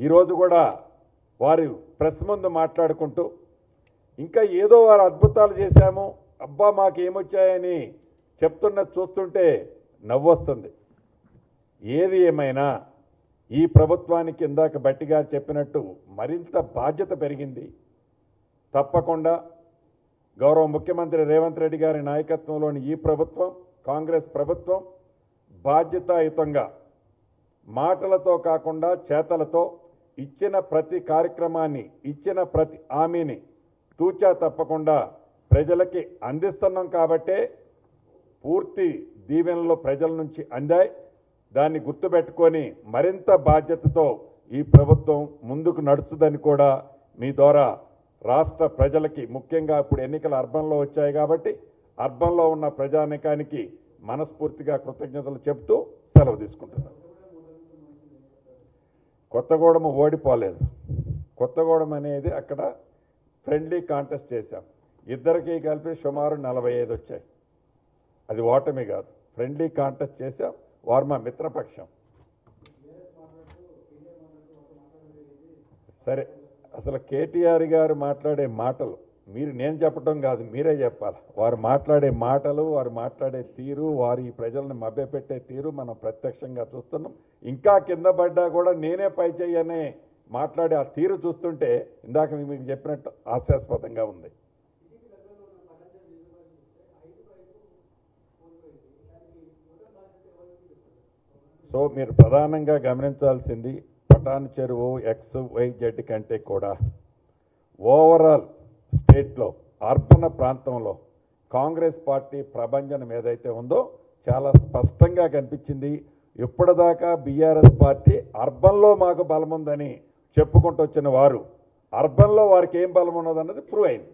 ఈరోజు కూడా వారు ప్రెస్ ముందు మాట్లాడుకుంటూ ఇంకా ఏదో వారు అద్భుతాలు చేశాము అబ్బా మాకు ఏమొచ్చాయని చూస్తుంటే నవ్వొస్తుంది. ఏది ఏమైనా ఈ ప్రభుత్వానికి ఇందాక బట్టిగా చెప్పినట్టు మరింత బాధ్యత పెరిగింది. తప్పకుండా గౌరవ ముఖ్యమంత్రి రేవంత్ రెడ్డి గారి నాయకత్వంలోని ఈ ప్రభుత్వం కాంగ్రెస్ ప్రభుత్వం బాధ్యతాయుతంగా మాటలతో కాకుండా చేతలతో ఇచ్చిన ప్రతి కార్యక్రమాన్ని ఇచ్చిన ప్రతి హామీని తూచా తప్పకుండా ప్రజలకి అందిస్తున్నాం కాబట్టే పూర్తి దీవెనలు ప్రజల నుంచి అందాయి. దాన్ని గుర్తుపెట్టుకొని మరింత బాధ్యతతో ఈ ప్రభుత్వం ముందుకు నడుచుదని కూడా మీ ద్వారా రాష్ట్ర ప్రజలకి ముఖ్యంగా ఇప్పుడు ఎన్నికలు అర్బన్లో వచ్చాయి కాబట్టి అర్బన్లో ఉన్న ప్రజానికానికి మనస్ఫూర్తిగా కృతజ్ఞతలు చెబుతూ సెలవు తీసుకుంటున్నాను. కొత్తగూడెం ఓడిపోలేదు. కొత్తగూడెం అనేది అక్కడ ఫ్రెండ్లీ కాంటెస్ట్ చేశాం. ఇద్దరికి కలిపి సుమారు నలభై ఐదు వచ్చాయి. అది ఓటమి కాదు. ఫ్రెండ్లీ కాంటెస్ట్ చేశాం. వారు మా మిత్రపక్షం. సరే అసలు కేటీఆర్ గారు మాట్లాడే మాటలు మీరు నేను చెప్పడం కాదు మీరే చెప్పాలి. వారు మాట్లాడే మాటలు వారు మాట్లాడే తీరు వారి ఈ ప్రజలను మభ్యపెట్టే తీరు మనం ప్రత్యక్షంగా చూస్తున్నాం. ఇంకా కింద పడ్డా కూడా నేనే పై చెయ్యనే మాట్లాడే ఆ తీరు చూస్తుంటే ఇందాక మీకు చెప్పినట్టు హాస్యాస్పదంగా ఉంది. సో మీరు ప్రధానంగా గమనించాల్సింది పటాన్ చెరువు ఎక్స్ వై జెడ్ కంటే కూడా. ఓవరాల్ స్టేట్లో అర్బన్ ప్రాంతంలో కాంగ్రెస్ పార్టీ ప్రభంజనం ఏదైతే ఉందో చాలా స్పష్టంగా కనిపించింది. ఇప్పటిదాకా బీఆర్ఎస్ పార్టీ అర్బన్లో మాకు బలం ఉందని చెప్పుకుంటూ వచ్చిన వారు అర్బన్లో వారికి ఏం బలం ఉన్నదన్నది ప్రూవ్ అయింది.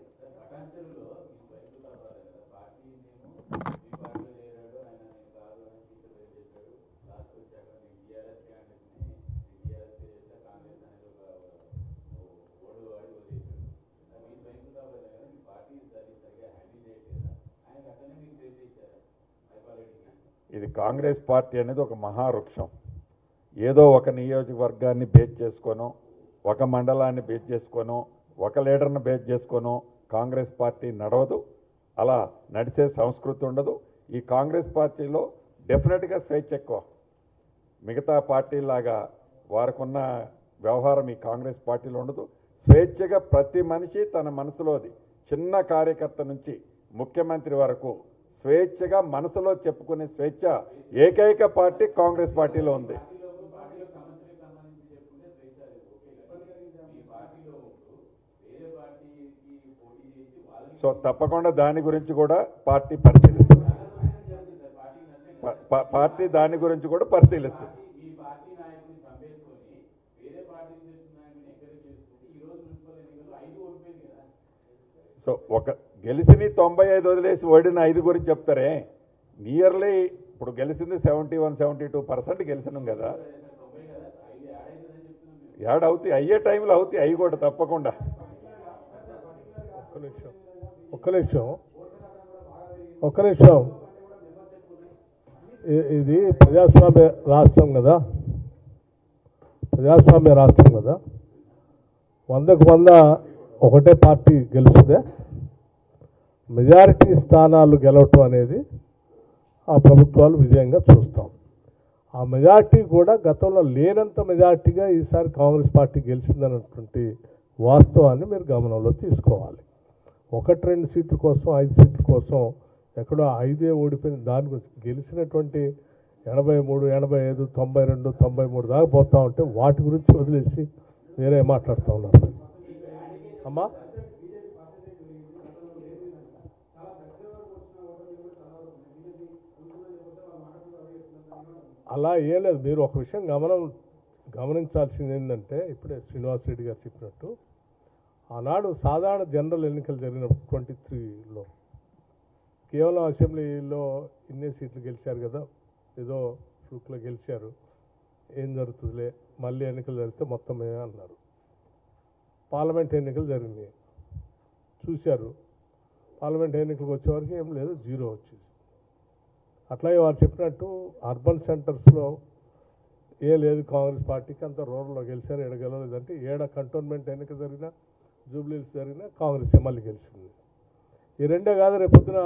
ఇది కాంగ్రెస్ పార్టీ అనేది ఒక మహావృక్షం. ఏదో ఒక నియోజకవర్గాన్ని బేస్ చేసుకోను ఒక మండలాన్ని బేస్ చేసుకోను ఒక లీడర్ని బేస్ చేసుకోను కాంగ్రెస్ పార్టీ నడవదు అలా నడిచే సంస్కృతి ఉండదు. ఈ కాంగ్రెస్ పార్టీలో డెఫినెట్గా స్వేచ్ఛ ఎక్కువ. మిగతా పార్టీలాగా వారికున్న వ్యవహారం ఈ కాంగ్రెస్ పార్టీలో ఉండదు. స్వేచ్ఛగా ప్రతి మనిషి తన మనసులోది చిన్న కార్యకర్త నుంచి ముఖ్యమంత్రి వరకు స్వేచ్ఛగా మనసులో చెప్పుకునే స్వేచ్ఛ ఏకైక పార్టీ కాంగ్రెస్ పార్టీలో ఉంది. సో తప్పకుండా దాని గురించి కూడా పార్టీ పరిశీలిస్తుంది. పార్టీ దాని గురించి కూడా పరిశీలిస్తుంది. సో ఒక గెలిచింది తొంభై ఐదు వదిలేసి ఓడిన ఐదు గురించి చెప్తారే. నియర్లీ ఇప్పుడు గెలిచింది seventy one seventy two percent గెలిచినాం కదా. యాడ్ అవుతాయి అయ్యే టైంలో అవుతాయి అవి కూడా తప్పకుండా. ఒక్క నిమిషం ఒక్క నిమిషం ఒక్క నిమిషం. ఇది ప్రజాస్వామ్య రాష్ట్రం కదా. ప్రజాస్వామ్య రాష్ట్రం కదా. వందకు వంద ఒకటే పార్టీ గెలుస్తుందే మెజారిటీ స్థానాలు గెలవటం అనేది ఆ ప్రభుత్వాలు విజయంగా చూస్తాం. ఆ మెజార్టీ కూడా గతంలో లేనంత మెజార్టీగా ఈసారి కాంగ్రెస్ పార్టీ గెలిచిందన్నటువంటి వాస్తవాన్ని మీరు గమనంలో తీసుకోవాలి. ఒకటి రెండు సీట్ల కోసం ఐదు సీట్ల కోసం ఎక్కడో ఐదే ఓడిపోయిన దాని గురించి గెలిచినటువంటి ఎనభై మూడు ఎనభై ఐదు తొంభై రెండు తొంభై మూడు దాకా పోతా ఉంటే వాటి గురించి వదిలేసి వేరే మాట్లాడుతూ ఉన్నారు. అమ్మా అలా ఏం లేదు. మీరు ఒక విషయం గమనం గమనించాల్సింది ఏంటంటే ఇప్పుడే శ్రీనివాస్ రెడ్డి గారు చెప్పినట్టు ఆనాడు సాధారణ జనరల్ ఎన్నికలు జరిగిన ట్వంటీ త్రీలో కేవలం అసెంబ్లీలో ఇన్నే సీట్లు గెలిచారు కదా ఏదో ఫ్లూక్లో గెలిచారు ఏం జరుగుతుందిలే మళ్ళీ ఎన్నికలు జరిగితే మొత్తమే అన్నారు. పార్లమెంట్ ఎన్నికలు జరిగినాయి. చూశారు. పార్లమెంట్ ఎన్నికలకు వచ్చేవరకు ఏం లేదు జీరో వచ్చేసి అట్లాగే వారు చెప్పినట్టు అర్బన్ సెంటర్స్లో ఏ లేదు కాంగ్రెస్ పార్టీకి అంత రూరల్లో గెలిచారు ఏడ గెలవలేదంటే ఏడ కంటోన్మెంట్ ఎన్నిక జరిగినా జూబ్లీస్ జరిగినా కాంగ్రెస్ ఎమ్మెల్యే గెలిచింది. ఈ రెండే కాదు రేపొద్దున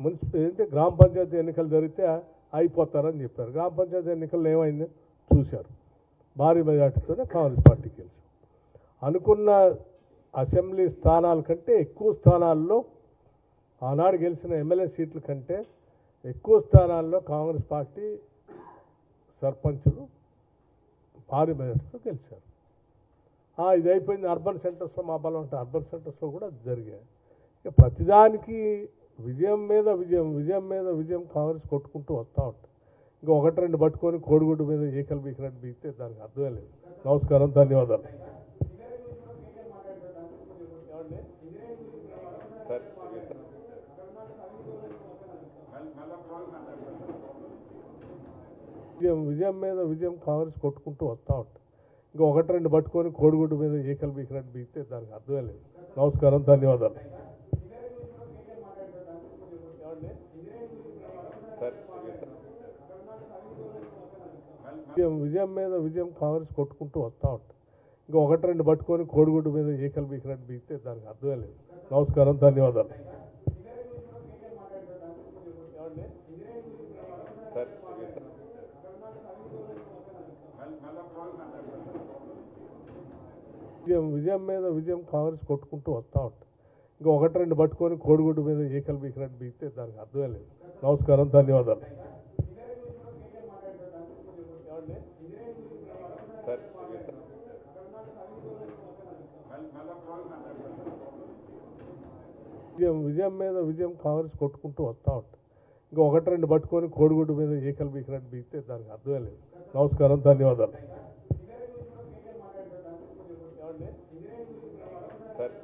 మున్సిపల్ ఏంటి గ్రామ పంచాయతీ ఎన్నికలు జరిగితే అయిపోతారని చెప్పారు. గ్రామ పంచాయతీ ఎన్నికలు ఏమైంది? చూశారు. భారీ మెజార్టీతోనే కాంగ్రెస్ పార్టీ గెలిచారు అనుకున్న అసెంబ్లీ స్థానాల కంటే ఎక్కువ స్థానాల్లో ఆనాడు గెలిచిన ఎమ్మెల్యే సీట్ల కంటే ఎక్కువ స్థానాల్లో కాంగ్రెస్ పార్టీ సర్పంచులు భారీ మెజార్టీతో గెలిచారు. ఇది అయిపోయింది అర్బన్ సెంటర్స్లో మా బలం అంటే అర్బన్ సెంటర్స్లో కూడా జరిగాయి ఇక ప్రతిదానికి విజయం మీద విజయం విజయం మీద విజయం కాంగ్రెస్ కొట్టుకుంటూ వస్తూ ఉంటాం ఇంకా ఒకటి రెండు పట్టుకొని కోడిగుడ్డు మీద ఏకలు బీకినట్టు బీకితే దానికి అర్థమే లేదు. నమస్కారం ధన్యవాదాలు. విజయం విజయం మీద విజయం కాంగ్రెస్ కొట్టుకుంటూ వస్తూ ఉంటుంది ఇంకా ఒకటి రెండు పట్టుకొని కోడిగుడ్డు మీద ఏకలు బీకినట్టు బీగితే దానికి అర్థమే లేదు. నమస్కారం ధన్యవాదాలు. విజయం విజయం మీద విజయం కాంగ్రెస్ కొట్టుకుంటూ వస్తూ ఉంటుంది ఇంకా ఒకటి రెండు పట్టుకొని కోడిగుడ్డు మీద ఏకలు బీకినట్టు బీగితే దానికి అర్థమే లేదు. నమస్కారం ధన్యవాదాలు. సార్ విజయం విజయం మీద విజయం కాంగ్రెస్ కొట్టుకుంటూ వస్తూ ఉంటాం ఇంకా ఒకటి రెండు పట్టుకొని కోడిగుడ్డు మీద ఏకలు బీకినట్టు బీకితే దానికి అర్థమే లేదు. నమస్కారం ధన్యవాదాలు. విజయం విజయం మీద విజయం కాంగ్రెస్ కొట్టుకుంటూ వస్తూ ఉంటాం ఇంకా ఒకటి రెండు పట్టుకొని కోడిగుడ్డు మీద ఏకలు బీకినట్టు బీగితే దానికి అర్థమే లేదు. నమస్కారం ధన్యవాదాలు. సరే.